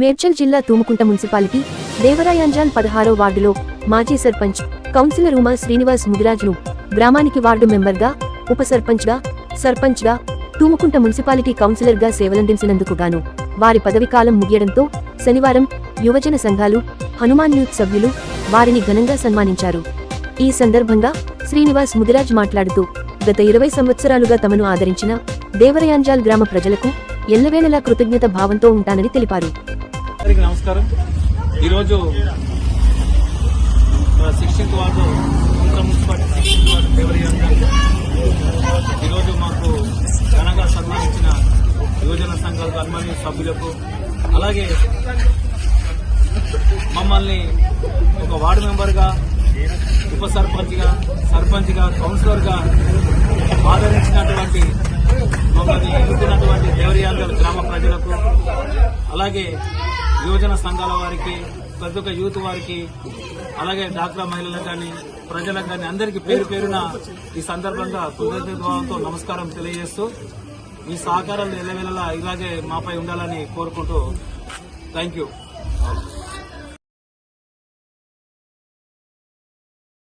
మేడ్చల్ జిల్లా తూముకుంట మున్సిపాలిటీ దేవరాయాంజాల్ పదహారో వార్డులో మాజీ సర్పంచ్ కౌన్సిలర్ ఉమా శ్రీనివాస్ ముదిరాజ్ను గ్రామానికి వార్డు మెంబర్గా ఉప సర్పంచ్గా సర్పంచ్గా తూముకుంట మున్సిపాలిటీ కౌన్సిలర్గా సేవలందించినందుకు గాను వారి పదవికాలం ముగియడంతో శనివారం యువజన సంఘాలు హనుమాన్ యూత్ సభ్యులు వారిని ఘనంగా సన్మానించారు. ఈ సందర్భంగా శ్రీనివాస్ ముదిరాజ్ మాట్లాడుతూ గత ఇరవై సంవత్సరాలుగా తమను ఆదరించిన దేవరయాంజాల్ గ్రామ ప్రజలకు ఎల్లవేళలా కృతజ్ఞత భావంతో ఉంటానని తెలిపారు. అందరికీ నమస్కారం. ఈరోజు sixteenth ward Andhra municipality sixteenth ward ఫేవరీ ఈరోజు మాకు ఘనంగా సన్మానించిన యువజన సంఘాలకు అన్మాన్య సభ్యులకు అలాగే మమ్మల్ని ఒక వార్డు మెంబర్గా ఉప సర్పంచ్గా సర్పంచ్గా కౌన్సిలర్గా ఆదరించినటువంటి గ్రామ ప్రజలకు అలాగే యువజన సంఘాల వారికి ప్రతి ఒక్క యూత్ వారికి అలాగే డాక్రా మహిళలకు కానీ ప్రజలకు కానీ అందరికీ పేరు పేరున ఈ సందర్భంగా కృతజ్ఞతతో నమస్కారం తెలియజేస్తూ మీ సహకారాలు ఎల్లవేళలా ఇలాగే మాపై ఉండాలని కోరుకుంటూ థ్యాంక్ యూ.